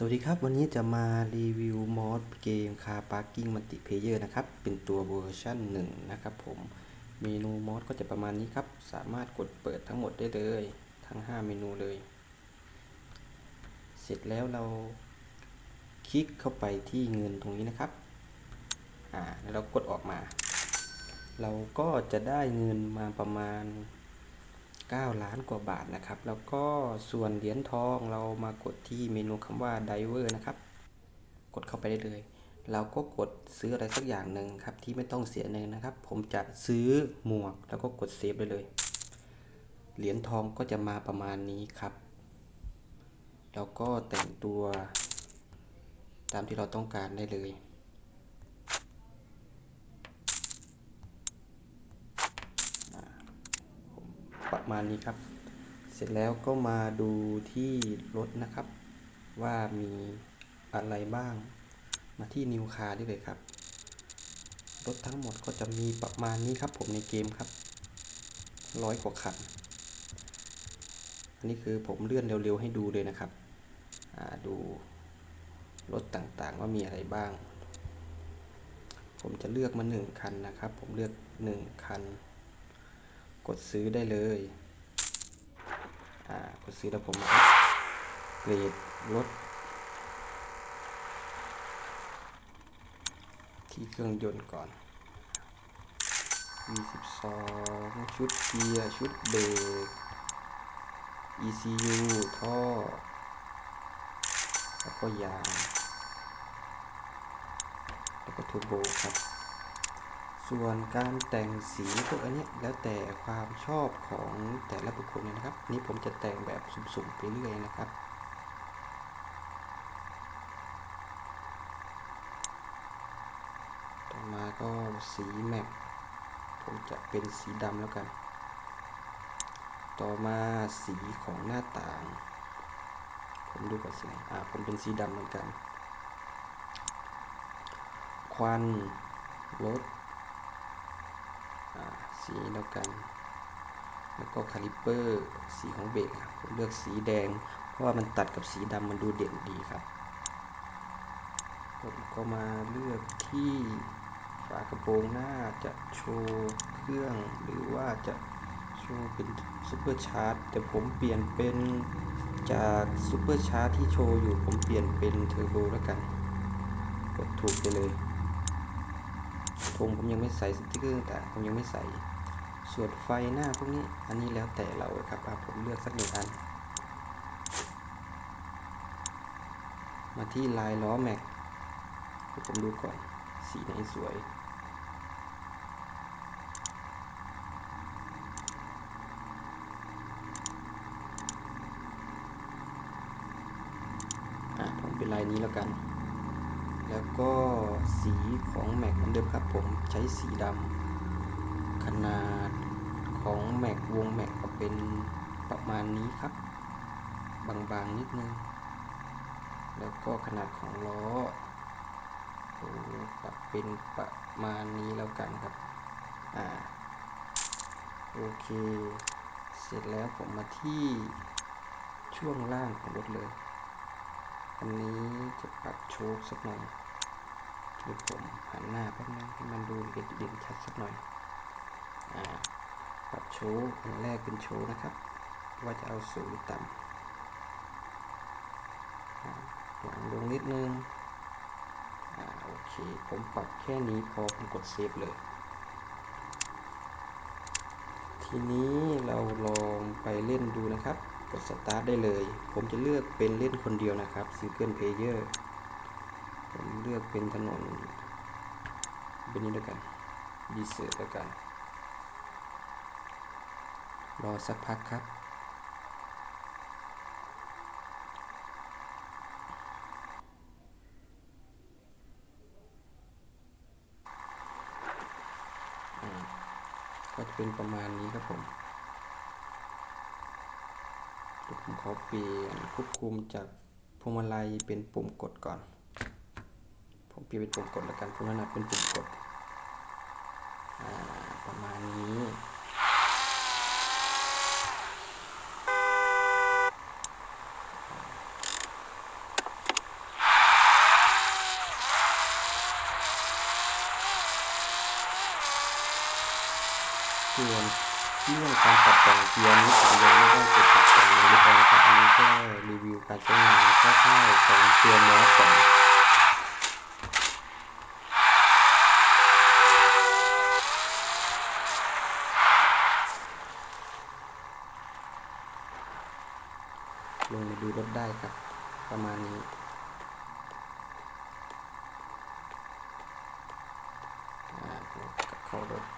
สวัสดีครับ วันนี้จะมารีวิวมอดเกม Car Parking Multiplayer นะครับ เป็นตัวเวอร์ชัน1 นะครับผมเมนูมอดก็จะประมาณนี้ครับ สามารถกดเปิดทั้งหมดได้เลย ทั้ง 5 เมนูเลย เสร็จแล้วเราคลิกเข้าไปที่เงินตรงนี้นะครับอ่าแล้วเรากดออกมา เราก็จะได้เงินมาประมาณ 9 ล้านกว่าบาทนะครับ แล้วก็ส่วนเหรียญทองเรามากดที่เมนูคำว่า Diver นะครับ กดเข้าไปได้เลย เราก็กดซื้ออะไรสักอย่างหนึ่งครับที่ไม่ต้องเสียเงินนะครับ ผมจะซื้อหมวกแล้วก็กดเซฟได้เลย เหรียญทองก็จะมาประมาณนี้ครับ แล้วก็แต่งตัวตามที่เราต้องการได้เลย ประมาณนี้ครับ เสร็จแล้วก็มาดูที่รถนะครับ ว่ามีอะไรบ้าง มาที่นิวคาได้เลยครับ รถทั้งหมดก็จะมีประมาณนี้ครับ ผมในเกมครับร้อยกว่าคันอันนี้คือผมเลื่อนเร็วๆให้ดูเลยนะครับดูรถต่างๆว่ามีอะไรบ้าง ผมจะเลือกมาหนึ่งคันนะครับ ผมเลือกหนึ่งคัน กดซื้อได้เลย อ่า กดซื้อแล้วผมเกรดรถที่เครื่องยนต์ก่อน V12 ชุดเกียร์ ชุดเบรก ECU ท่อ แล้วก็ยาง แล้วก็ทูโบครับ ส่วนการแต่งสีพวกอันนี้แล้วแต่ความชอบของแต่ละบุคคลนะครับ นี่ผมจะแต่งแบบสุ่มๆไปเรื่อยนะครับต่อมาก็สีแม็กผมจะเป็นสีดำแล้วกัน ต่อมาสีของหน้าต่าง ผมดูก่อนสิอ่าผมเป็นสีดำเหมือนกัน ควันรถ สีแล้วกัน แล้วก็คาลิปเปอร์สีของเบรกผมเลือกสีแดง เพราะว่ามันตัดกับสีดำมันดูเด่นดีครับ ผมก็มาเลือกที่ฝากระโปรงหน้าจะโชว์เครื่องหรือว่าจะโชว์เป็นซูเปอร์ชาร์จแต่ผมเปลี่ยนเป็นจากซูเปอร์ชาร์จที่โชว์อยู่ผมเปลี่ยนเป็นเทอร์โบแล้วกัน กดถูกไปเลย ธงผมยังไม่ใส่สติ๊กเกอร์ต่างผมยังไม่ใส่ส่วนไฟหน้าพวกนี้อันนี้แล้วแต่เราครับผมเลือกสักหนึ่งอัน มาที่ลายล้อแม็กผมดูก่อนสีไหนสวยอะผมเป็นลายนี้แล้วกัน แล้วก็สีของแม็กเหมือนเดิมครับผมใช้สีดำขนาดของแม็กวงแม็กก็เป็นประมาณนี้ครับ บางๆนิดนึง แล้วก็ขนาดของล้อปรับเป็นประมาณนี้แล้วกันครับ อ่า โอเค เสร็จแล้วผมมาที่ช่วงล่างของรถเลย อันนี้จะปรับโชคสักหน่อยเดี๋ยวผมหันหน้าแป๊บนึงให้มันดูเด่นชัดสักหน่อยอ่าปรับโชว์อันแรกเป็นโชว์นะครับ ว่าจะเอาสูงต่ำหลังลงนิดนึงอ่าโอเค ผมปรับแค่นี้พอผมกดเซฟเลยทีนี้เราลองไปเล่นดูนะครับ กดสตาร์ทได้เลย ผมจะเลือกเป็นเล่นคนเดียวนะครับซิงเกิลเพลเยอร์ผมเลือกเป็นถนนเป็นนี้ด้วยกันดีเซอร์ด้วยกัน รอสักพักครับก็จะเป็นประมาณนี้ครับผม ผมขอเปลี่ยนควบคุมจากพวงมาลัยเป็นปุ่มกดก่อน ผมเปลี่ยนเป็นปุ่มกดแล้วกันพวงมาลัยเป็นปุ่มกดประมาณนี้ ส่วน เรื่องการปรับแต่งเกียร์นี้ผมยังไม่ได้ไปปรับแต่งในรูปแบบนะครับอันนี้แค่รีวิวการใช้งานคร่าวๆของตัวมอสก่อนลงมาดูรถได้ครับ ประมาณนี้อ่ากลับเข้ารถ